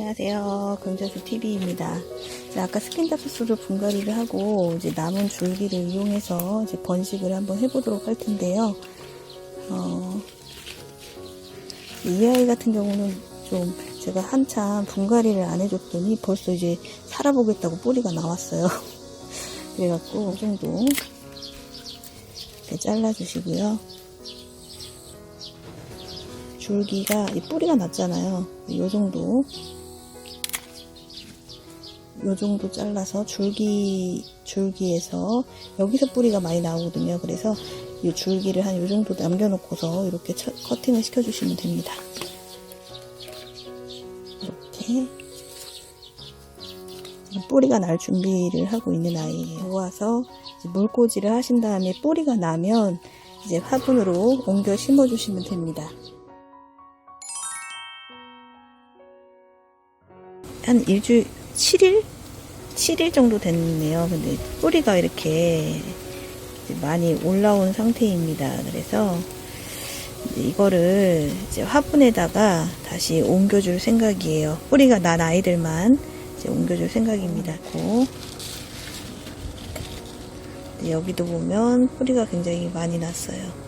안녕하세요. 금자수 TV입니다. 아까 스킨답스로 분갈이를 하고 이제 남은 줄기를 이용해서 이제 번식을 한번 해보도록 할 텐데요. 어, 이 아이 같은 경우는 좀 제가 한참 분갈이를 안 해줬더니 벌써 이제 살아보겠다고 뿌리가 나왔어요. 그래갖고 이 정도 이렇게 잘라주시고요. 줄기가 이 뿌리가 났잖아요. 이 정도 요 정도 잘라서 줄기 줄기에서 여기서 뿌리가 많이 나오거든요. 그래서 이 줄기를 한 요 정도 남겨놓고서 이렇게 처- 커팅을 시켜주시면 됩니다. 이렇게 뿌리가 날 준비를 하고 있는 아이예요. 모아서 물꽂이를 하신 다음에 뿌리가 나면 이제 화분으로 옮겨 심어주시면 됩니다. 한 일주일, 7일? 7일 정도 됐네요. 근데 뿌리가 이렇게 많이 올라온 상태입니다. 그래서 이거를 이제 화분에다가 다시 옮겨줄 생각이에요. 뿌리가 난 아이들만 이제 옮겨줄 생각입니다. 여기도 보면 뿌리가 굉장히 많이 났어요.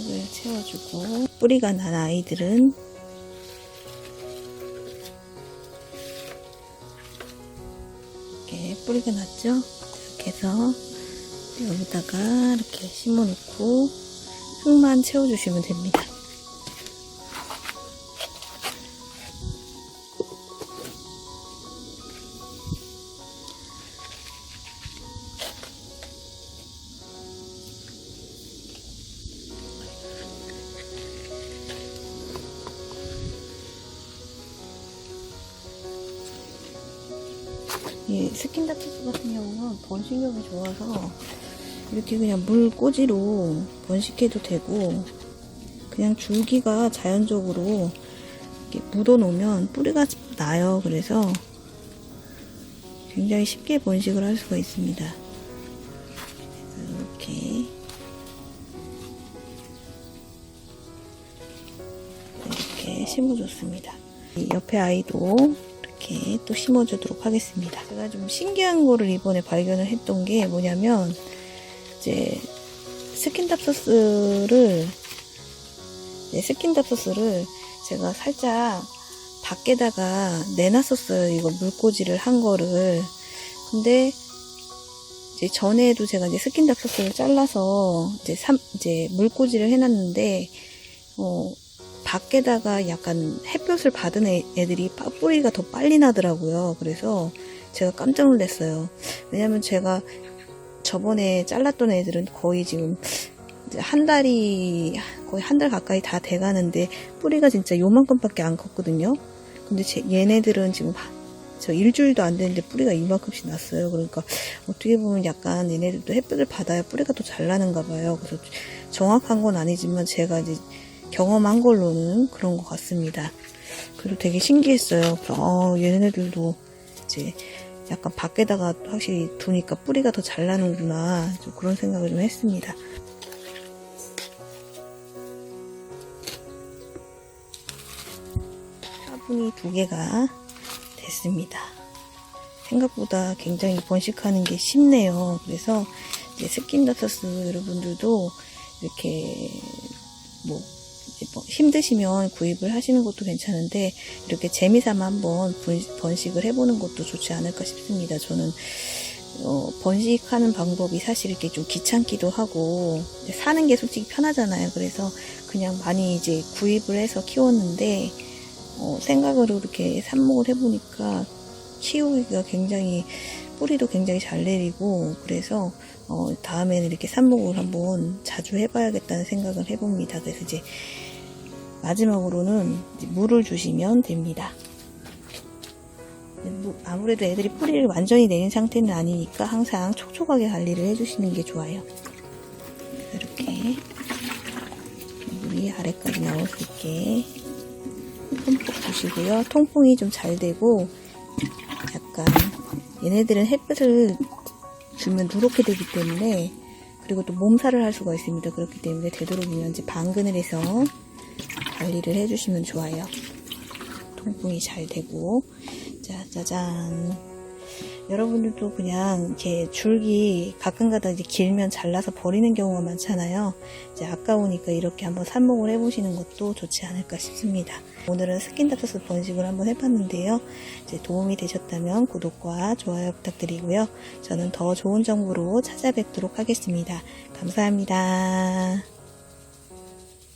흙을 채워주고 뿌리가 난 아이들은 이렇게 뿌리가 났죠? 이렇게 해서 여기다가 이렇게 심어놓고 흙만 채워주시면 됩니다. 이 스킨다티스 같은 경우는 번식력이 좋아서 이렇게 그냥 물꽂이로 번식해도 되고 그냥 줄기가 자연적으로 묻어 놓으면 뿌리가 나요. 그래서 굉장히 쉽게 번식을 할 수가 있습니다. 이렇게 이렇게 심어줬습니다. 이 옆에 아이도 이렇게 또 심어주도록 하겠습니다. 제가 좀 신기한 거를 이번에 발견을 했던 게 뭐냐면 이제 스킨답소스를 네, 스킨답소스를 제가 살짝 밖에다가 내놨었어요. 이거 물꽂이를 한 거를. 근데 이제 전에도 제가 이제 스킨답소스를 잘라서 이제 삼, 이제 물꽂이를 해놨는데 어, 밖에다가 약간 햇볕을 받은 애, 애들이 빠- 뿌리가 더 빨리 나더라고요. 그래서 제가 깜짝 놀랐어요. 왜냐면 제가 저번에 잘랐던 애들은 거의 지금 한 달이 거의 한 달 가까이 다 돼가는데 뿌리가 진짜 요만큼밖에 안 컸거든요. 근데 제, 얘네들은 지금 하- 저 일주일도 안 됐는데 뿌리가 이만큼씩 났어요. 그러니까 어떻게 보면 약간 얘네들도 햇볕을 받아야 뿌리가 더 잘 나는가 봐요. 그래서 정확한 건 아니지만 제가 이제 경험한 걸로는 그런 것 같습니다. 그리고 되게 신기했어요. 어, 얘네들도 이제 약간 밖에다가 확실히 두니까 뿌리가 더 잘 나는구나. 좀 그런 생각을 좀 했습니다. 화분이 두 개가 됐습니다. 생각보다 굉장히 번식하는 게 쉽네요. 그래서 이제 스킨더서스 여러분들도 이렇게 뭐 뭐 힘드시면 구입을 하시는 것도 괜찮은데 이렇게 재미삼아 한번 번- 번식을 해보는 것도 좋지 않을까 싶습니다. 저는 어, 번식하는 방법이 사실 이렇게 좀 귀찮기도 하고 사는 게 솔직히 편하잖아요. 그래서 그냥 많이 이제 구입을 해서 키웠는데 어, 생각으로 이렇게 삽목을 해보니까 키우기가 굉장히 뿌리도 굉장히 잘 내리고 그래서 어, 다음에는 이렇게 삽목을 한번 자주 해봐야겠다는 생각을 해봅니다. 그래서 이제 마지막으로는 물을 주시면 됩니다. 무- 아무래도 애들이 뿌리를 완전히 내린 상태는 아니니까 항상 촉촉하게 관리를 해주시는 게 좋아요. 이렇게 물이 아래까지 나올 수 있게 듬뿍 주시고요. 통풍이 좀 잘 되고 약간 얘네들은 햇빛을 주면 누렇게 되기 때문에 그리고 또 몸살을 할 수가 있습니다. 그렇기 때문에 되도록이면 이제 방근을 해서 관리를 해주시면 좋아요. 통풍이 잘 되고 자 짜잔 여러분들도 그냥 이렇게 줄기 가끔가다 이제 길면 잘라서 버리는 경우가 많잖아요. 이제 아까우니까 이렇게 한번 삽목을 해보시는 것도 좋지 않을까 싶습니다. 오늘은 스킨답서스 번식을 한번 해봤는데요. 이제 도움이 되셨다면 구독과 좋아요 부탁드리고요. 저는 더 좋은 정보로 찾아뵙도록 하겠습니다. 감사합니다.